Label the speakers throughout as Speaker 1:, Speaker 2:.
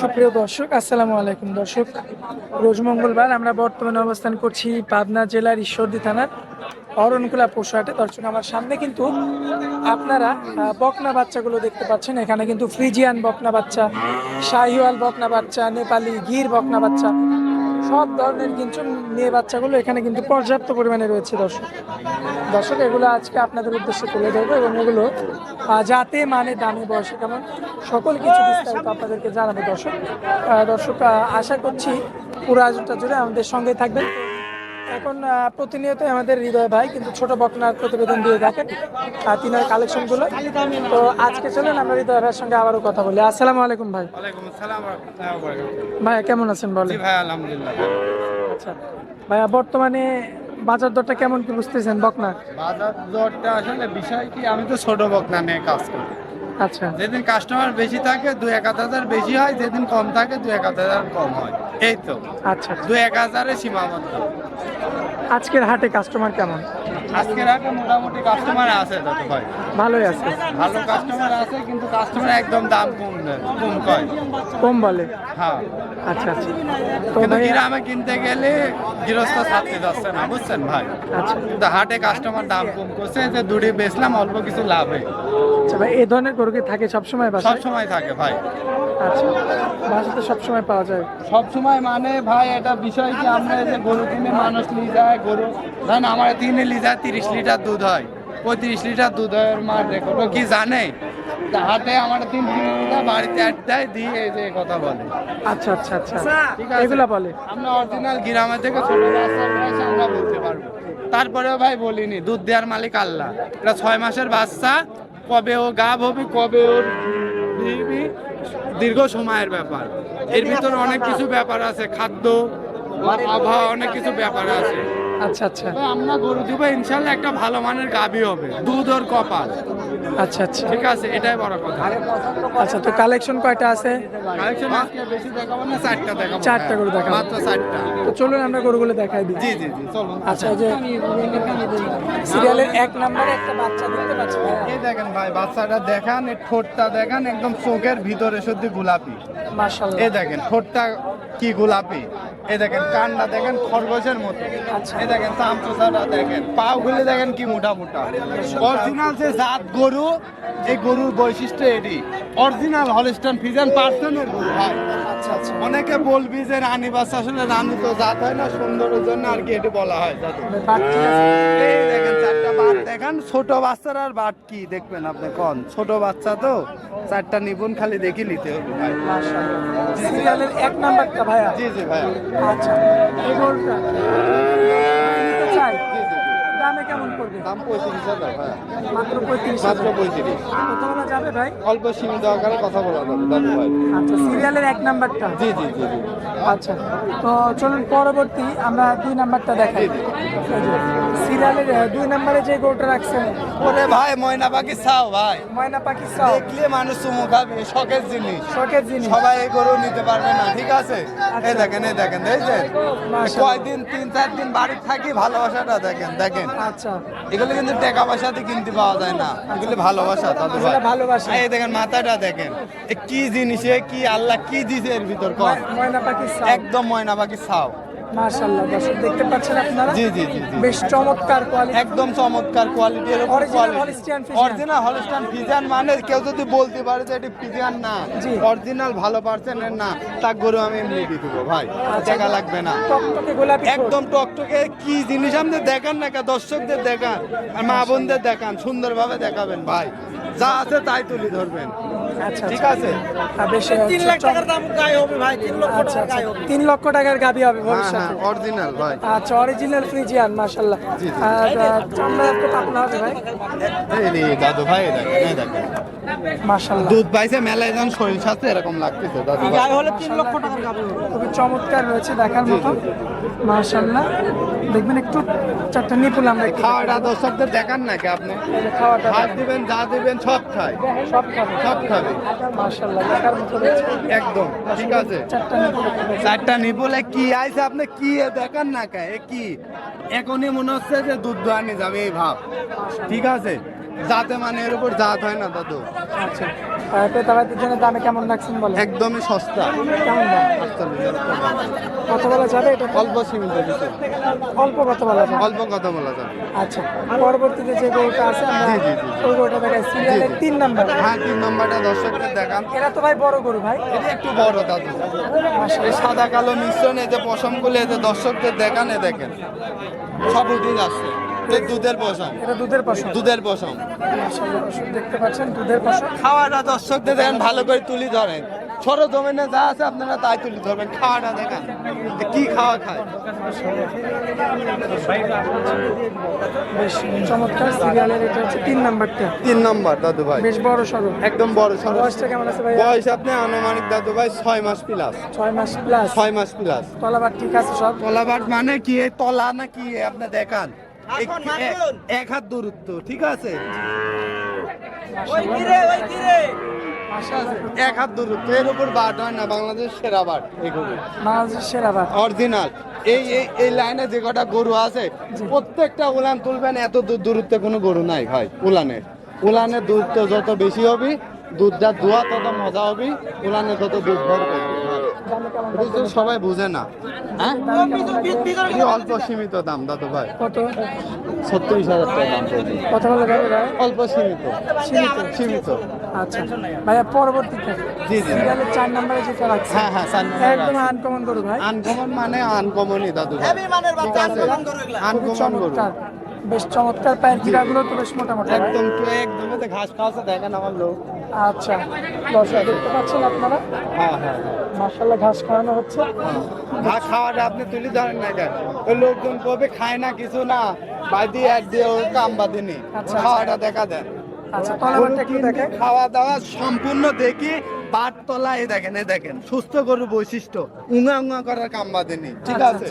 Speaker 1: সুপ্রিয় দর্শক, আসসালামু আলাইকুম দর্শক। রোজ মঙ্গলবার আমরা বর্তমানে অবস্থান করছি পাবনা জেলার ঈশ্বরদী থানার অরণকুলা পশুহাটে। দর্শক, আমার সামনে কিন্তু আপনারা বকনা বাচ্চাগুলো দেখতে পাচ্ছেন। এখানে কিন্তু ফ্রিজিয়ান বকনা বাচ্চা, শাহিওয়াল বকনা বাচ্চা, নেপালি গির বকনা বাচ্চা সব ধরনের কিন্তু মেয়ে বাচ্চাগুলো এখানে কিন্তু পর্যাপ্ত পরিমাণে রয়েছে, দর্শক। দর্শক, এগুলো আজকে আপনাদের উদ্দেশ্যে তুলে ধরবো এবং এগুলো যাতে মানে দামে, বয়সে কেমন, সকল কিছু বিস্তারিত আপনাদেরকে জানাবে, দর্শক। দর্শক আশা করছি পুরো আয়োজনটা জুড়ে আমাদের সঙ্গে থাকবেন। এখন প্রতিনিয়ত আমাদের হৃদয় ভাই কিন্তু ছোট বকনার প্রতিবেদন দিয়ে আর তিনার কালেকশনগুলো। তো আজকে চলেন আমরা হৃদয় ভাইয়ের সঙ্গে আবারও কথা বলি। আসসালামু আলাইকুম ভাই। ভাইয়া কেমন আছেন বলেন?
Speaker 2: ভাই
Speaker 1: আচ্ছা। ভাইয়া বর্তমানে বাজার দরটা কেমন কি বুঝতেছেন বকনা
Speaker 2: বাজার দরটা আসলে বিষয় কি আমি তো ছোট বকনা নিয়ে কাজ করি।
Speaker 1: আচ্ছা।
Speaker 2: যেদিন কাস্টমার বেশি থাকে দু এক হাজার বেশি হয়। যেদিন কম থাকে দু এক হাজার কম হয়। এই তো।
Speaker 1: আচ্ছা আচ্ছা।
Speaker 2: দু এক হাজারে সীমাবদ্ধ।
Speaker 1: আজকের হাটে কাস্টমার কেমন?
Speaker 2: আজকের হাটে মোটামুটি কাস্টমার আছে দাদু ভাই।
Speaker 1: ভালোই আছে।
Speaker 2: ভালো কাস্টমার আছে কিন্তু কাস্টমার একদম দাম কম কম কয়।
Speaker 1: কম বলে।
Speaker 2: হ্যাঁ।
Speaker 1: আচ্ছা আচ্ছা।
Speaker 2: কিন্তু গ্রামে কিনতে গেলে গৃহস্থ ছাড়তে যাচ্ছে না বুঝছেন ভাই?
Speaker 1: আচ্ছা।
Speaker 2: কিন্তু হাটে কাস্টমার দাম কম করছে যে দুটি বেচলাম অল্প কিছু লাভ হয়
Speaker 1: আচ্ছা ভাই এই ধরনের গরু কি থাকে সবসময়
Speaker 2: সব সময় থাকে ভাই।
Speaker 1: আচ্ছা সবসময় পাওয়া যায়?
Speaker 2: মানে ভাই এটা বিষয় কি আমরা যে গরু কিনে মানুষ নিয়ে যায় গরু ধরেন আমার তিনে লি যায় তিরিশ লিটার দুধ হয় পঁয়ত্রিশ লিটার দুধ হয় মার ও কি জানে? তা হাতে আমার তিন তিন লিটার বাড়িতে অ্যাড দেয় দিয়ে এই যে কথা বলে।
Speaker 1: আচ্ছা আচ্ছা আচ্ছা।
Speaker 2: ঠিক আছে?
Speaker 1: এগুলা বলে।
Speaker 2: আমরা অরিজিনাল থেকে ছোট বাচ্চা আমরা বলতে পারব। তারপরেও ভাই বলিনি দুধ দেওয়ার মালিক আল্লাহ। এটা ছয় মাসের বাচ্চা কবে ও গাভ হবে কবে ওর দীর্ঘ সময়ের ব্যাপার। এর ভিতরে অনেক কিছু ব্যাপার আছে খাদ্য আবহাওয়া অনেক কিছু ব্যাপার আছে।
Speaker 1: আচ্ছা আচ্ছা।
Speaker 2: তবে আমরা গরু দিব ইনশাল্লাহ একটা ভালো মানের গাভী হবে। দুধ ওর কপাল।
Speaker 1: আচ্ছা আচ্ছা।
Speaker 2: ঠিক আছে এটাই বড় কথা।
Speaker 1: আচ্ছা তো কালেকশন কয়টা আছে?
Speaker 2: কালেকশন আজকে বেশি দেখাবো না চারটা দেখাবো।
Speaker 1: চারটা গরু দেখাবো।
Speaker 2: মাত্র চারটা।
Speaker 1: তো চলুন আমরা গরুগুলো দেখাই দিই।
Speaker 2: জি জি জি চলুন।
Speaker 1: আচ্ছা যে সিরিয়ালের এক নম্বরে একটা বাচ্চা দেখতে পাচ্ছি
Speaker 2: এই দেখেন ভাই বাচ্চাটা দেখান এই ঠোঁটটা দেখান একদম চোখের ভিতরে শুধু গোলাপি।
Speaker 1: মাশাআল্লাহ।
Speaker 2: এই দেখেন ঠোঁটটা কি গোলাপি? এই দেখেন কানটা দেখেন খরগোশের মতো।
Speaker 1: আচ্ছা।
Speaker 2: এই দেখেন চামচোসাটা দেখেন। পাও গুলি দেখেন কি মোটা মোটা। অরিজিনাল যে জাত গরু এই গরুর বৈশিষ্ট্য এটি। অরিজিনাল হলিস্টান ফিজান পার্সনের গরু ভাই।
Speaker 1: আচ্ছা আচ্ছা।
Speaker 2: অনেকে বলবি যে রানী বাচ্চা আসলে রানী তো জাত হয় না সুন্দরের জন্য আর কি এটি বলা হয় এই দেখেন ছোট বাচ্চার আর বাট কি দেখবেন আপনি কন? ছোট বাচ্চা তো চারটা নিবুন খালি দেখি নিতে হবে। ভাই
Speaker 1: সিরিয়ালের এক নাম্বারটা ভাইয়া?
Speaker 2: জি জি ভাইয়া।
Speaker 1: আচ্ছা। দামে কেমন পড়বে?
Speaker 2: দাম পঁয়ত্রিশ হাজার
Speaker 1: মাত্র পঁয়ত্রিশ
Speaker 2: মাত্র পঁয়ত্রিশ।
Speaker 1: কত বলা যাবে ভাই?
Speaker 2: অল্প সীমিত আকারে কথা বলা যাবে দাদু ভাই।
Speaker 1: আচ্ছা সিরিয়ালের এক নাম্বারটা?
Speaker 2: জি জি জি জি।
Speaker 1: আচ্ছা তো চলুন পরবর্তী আমরা দুই নাম্বারটা দেখাই। সিরিয়ালের দুই নাম্বারে যে গরুটা রাখছেন।
Speaker 2: ওরে ভাই ময়না পাখি চাও ভাই।
Speaker 1: ময়না পাখি সাউ
Speaker 2: দেখলে মানুষ চুমু খাবে শখের জিনিস।
Speaker 1: শখের জিনিস।
Speaker 2: সবাই এই গরু নিতে পারবে না ঠিক আছে? এই দেখেন এই দেখেন দেখছেন। কয়দিন তিন চার দিন বাড়িতে থাকি ভালোবাসাটা দেখেন দেখেন।
Speaker 1: আচ্ছা।
Speaker 2: এগুলো কিন্তু টাকা পয়সাতে কিনতে পাওয়া যায় না। এগুলো ভালোবাসা দাদু ভাই।
Speaker 1: ভালোবাসা।
Speaker 2: এই দেখেন মাথাটা দেখেন। এ কি জিনিসে কি আল্লাহ কি দিছে এর ভিতর একদম ময়না পাখি ছাও।
Speaker 1: মাশাআল্লাহ দর্শক দেখতে পাচ্ছেন আপনারা?
Speaker 2: জি জি জি
Speaker 1: বেশ চমৎকার কোয়ালিটি
Speaker 2: একদম চমৎকার কোয়ালিটি এর। অরিজিনাল হলস্টাইন মানে কেউ যদি বলতে পারে যে এটি না। অরিজিনাল ভালো পার্সেন্টের না তা গরু আমি এমনি দিয়ে দেবো ভাই।
Speaker 1: আচ্ছা।
Speaker 2: টাকা লাগবে না। একদম টকটকে কি জিনিস আপনি দেখান না কা দর্শকদের দেখান আর মা বোনদের দেখান সুন্দরভাবে দেখাবেন ভাই। যা আছে তাই তুলে ধরবেন।
Speaker 1: আচ্ছা
Speaker 2: ঠিক
Speaker 1: আচ্ছা।
Speaker 2: আছে।
Speaker 1: তিন লাখ টাকার দাম গায়ে হবে ভাই তিন লক্ষ আচ্ছা আচ্ছা। তিন লক্ষ টাকার গাবি হবে
Speaker 2: হ্যাঁ হ্যাঁ
Speaker 1: ভবিষ্যতে
Speaker 2: অরিজিনাল ভাই।
Speaker 1: আচ্ছা অরিজিনাল ফ্রিজিয়ান মাশাআল্লাহ। আর চামড়া তো পাতলা হবে ভাই।
Speaker 2: এই রে দাদু ভাই দেখেন দেখেন।
Speaker 1: মাশাআল্লাহ।
Speaker 2: দুধ পাইছে মেলায় শরীর স্বাস্থ্য এরকম লাগতেছে দাদু
Speaker 1: হলে তিন লক্ষ টাকার গাবি খুবই চমৎকার রয়েছে দেখার মতো। মাশাআল্লাহ। দেখবেন একটু চারটা নিপুল আমরা একটু
Speaker 2: খাওয়াটা দর্শকদের দেখান নাকি আপনি।
Speaker 1: খাওয়াটা
Speaker 2: দিবেন যা দিবেন সব খায়।
Speaker 1: সব খাবে।
Speaker 2: সব খাবে।
Speaker 1: মাশাআল্লাহ দেখার মতো
Speaker 2: একদম ঠিক আছে।
Speaker 1: চারটা নিপুল
Speaker 2: কি আইছে আপনি? কি এ দেখান না কে? এ কি? এখনই মনে হচ্ছে যে দুধ দোয়ানি যাবে এই ভাব। ঠিক আছে? যাতে মানে এর উপর জাত হয় না দাদু।
Speaker 1: আচ্ছা। ক্রেতাবাদের জন্য দামে কেমন রাখছেন বলে
Speaker 2: একদমই সস্তা।
Speaker 1: কেমন দাম? কত বলা যাবে এটা?
Speaker 2: অল্প সীমিত
Speaker 1: অল্প কত বলা যাবে?
Speaker 2: অল্প কথা বলা যাবে।
Speaker 1: আচ্ছা। পরবর্তীতে যে গরুটা আছে আমরা
Speaker 2: জি, জি, জি।
Speaker 1: ওই গরুটা দেখাই। সিরিয়ালের তিন নাম্বার
Speaker 2: হ্যাঁ তিন নম্বরটা দর্শকদের দেখান।
Speaker 1: এরা তো ভাই বড় গরু ভাই।
Speaker 2: এটা একটু বড় দাদু। এই সাদা কালো মিশ্রণ যে পশমগুলো যে দর্শকদের দেখান দেখেন। সব উঠে যাচ্ছে। দুধের পশম।
Speaker 1: এটা দুধের পশম।
Speaker 2: দুধের পশম।
Speaker 1: দেখতে পাচ্ছেন দুধের পশম।
Speaker 2: খাওয়াটা দর্শকদের দেখেন ভালো করে তুলি ধরেন। ছোট জমিনে যা আছে আপনারা তাই তুলি ধরবেন। খাওয়াটা দেখেন কি খাওয়া খায়।
Speaker 1: বেশ চমৎকার সিরিয়ালের এটা হচ্ছে তিন নাম্বারটা।
Speaker 2: তিন নম্বর দাদু ভাই।
Speaker 1: বেশ বড় সড়ো
Speaker 2: একদম বড় সড়ো
Speaker 1: বয়সটা কেমন আছে ভাই
Speaker 2: বয়স আপনি আনুমানিক দাদু ভাই ছয় মাস প্লাস
Speaker 1: ছয় মাস প্লাস
Speaker 2: ছয় মাস প্লাস
Speaker 1: তলাবার ঠিক আছে সব?
Speaker 2: তলাবাট মানে কি? তলা না কি আপনি দেখান। এক- হাত দূরত্ব ঠিক আছে? এক হাত দূরত্ব এর উপর বাট হয় না বাংলাদেশ সেরা বাট এগুলো
Speaker 1: বাংলাদেশের সেরা বাট।
Speaker 2: অরিজিনাল। এই এই এই লাইনে যে কটা গরু আছে প্রত্যেকটা উলান তুলবেন এত দূর দূরত্বে কোনো গরু নাই ভাই উলানের। উলানের দূরত্ব যত বেশি হবে দুধটা দোয়া তত মজা হবে উলানে তত দুধ ভর করবে। সবাই বুঝে না। হ্যাঁ? অল্প সীমিত দাম দাদু ভাই।
Speaker 1: কত?
Speaker 2: ছত্রিশ হাজার টাকা দাম
Speaker 1: কত বলে
Speaker 2: অল্প সীমিত।
Speaker 1: সীমিত?
Speaker 2: সীমিত।
Speaker 1: আচ্ছা। ভাইয়া পরবর্তীতে
Speaker 2: জি, জি।
Speaker 1: চার নাম্বারে যেটা রাখছে
Speaker 2: হ্যাঁ হ্যাঁ
Speaker 1: একদম আনকমন গরু ভাই।
Speaker 2: আনকমন মানে আনকমনই দাদু ভাই। আনকমন গরু
Speaker 1: বেশ চমৎকার পায়ের তো বেশ মোটামুটি।
Speaker 2: একদম তো ঘাস খাওয়াছে দেখেন আমার লোক।
Speaker 1: আচ্ছা দর্শক দেখতে পাচ্ছেন আপনারা?
Speaker 2: হ্যাঁ হ্যাঁ
Speaker 1: মার্শাল্লাহ ঘাস খাওয়ানো হচ্ছে।
Speaker 2: ঘাস খাওয়াটা আপনি তুলে ধরেন না কেন ওই লোকজন কবে খায় না কিছু না বাদি দিয়ে ওর কাম বাদিনি
Speaker 1: আচ্ছা।
Speaker 2: খাওয়াটা দেখা দেন
Speaker 1: আচ্ছা
Speaker 2: খাওয়া দাওয়া সম্পূর্ণ দেখি দেখেন এই দেখেন সুস্থ গরুর বৈশিষ্ট্য উঙা উঙা করার কাম বাদেনি ঠিক
Speaker 1: আচ্ছা,
Speaker 2: আছে?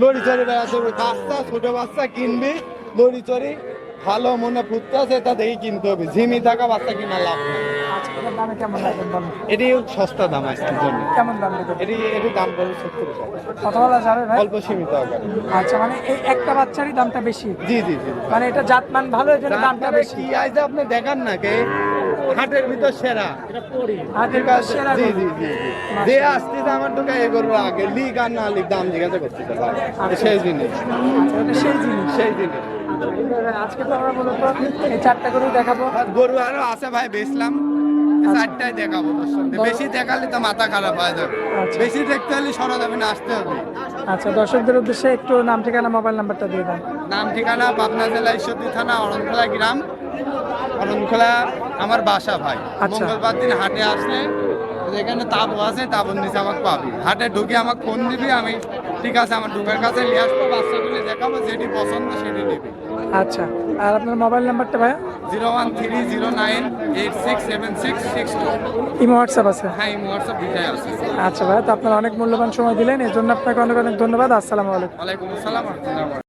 Speaker 2: লড়ি চড়ি বেড়াতে বাচ্চা ছোট বাচ্চা কিনবি লড়ি চড়ি ভালো মনে ফুটতে আছে তা দেখি কিনতে হবে। ঝিমি থাকা বাচ্চা কিনা লাভ নেই।
Speaker 1: আচ্ছা
Speaker 2: এটি সস্তা দাম আজকের জন্য।
Speaker 1: কেমন দাম
Speaker 2: এটি এটি দাম সত্তর টাকা।
Speaker 1: কত বলা যাবে ভাই?
Speaker 2: অল্প সীমিত আকারে
Speaker 1: আচ্ছা মানে এই একটা বাচ্চারই দামটা বেশি?
Speaker 2: জি জি জি।
Speaker 1: মানে এটা জাতমান ভালো এই দামটা বেশি?
Speaker 2: কি আপনি দেখান না কে? হাটের ভিতর সেরা।
Speaker 1: হাটের
Speaker 2: আছে?
Speaker 1: সেরা
Speaker 2: জি
Speaker 1: গরু।
Speaker 2: জি জি। যে আসতে আমার ঢুকে এ করব আগে লিগ আর না লিগ দাম জিজ্ঞাসা করতে ভাই। সেই জিনিস।
Speaker 1: আচ্ছা, সেই জিনিস।
Speaker 2: সেই জিনিস।
Speaker 1: আজকে তো আমরা মূলত এই চারটা গরু দেখাবো।
Speaker 2: আর গরু আরও আছে ভাই বেচলাম। চারটায় দেখাবো বেশি দেখালে তো মাথা খারাপ হয়ে যাবে
Speaker 1: আচ্ছা।
Speaker 2: বেশি দেখতে হলে সরজমিনে আসতে হবে।
Speaker 1: আচ্ছা দর্শকদের উদ্দেশ্যে একটু নাম ঠিকানা মোবাইল নাম্বারটা দিয়ে দেন।
Speaker 2: নাম ঠিকানা পাবনা জেলা ঈশ্বরদী থানা অরণখোলা গ্রাম। অরণখোলা আমার বাসা ভাই।
Speaker 1: আচ্ছা।
Speaker 2: মঙ্গলবার দিন হাটে আসলে যেখানে তাবু আছে তাবুর নিচে আমাকে পাবি। হাটে ঢুকে আমাকে ফোন দিবি আমি ঠিক আছে আমার ঢুকার কাছে নিয়ে আসব বাচ্চাগুলি দেখাবো যেটি পছন্দ সেটি নেবে।
Speaker 1: আচ্ছা আর আপনার মোবাইল নাম্বারটা ভাইয়া?
Speaker 2: Zero one three zero nine eight six seven six six two.
Speaker 1: Imo WhatsApp আছে?
Speaker 2: হ্যাঁ ইমো হোয়াটসঅ্যাপ দুটাই আছে।
Speaker 1: আচ্ছা ভাইয়া তো আপনার অনেক মূল্যবান সময় দিলেন এর জন্য আপনাকে অনেক অনেক ধন্যবাদ আসসালামু আলাইকুম।
Speaker 2: ওয়ালাইকুম আসসালাম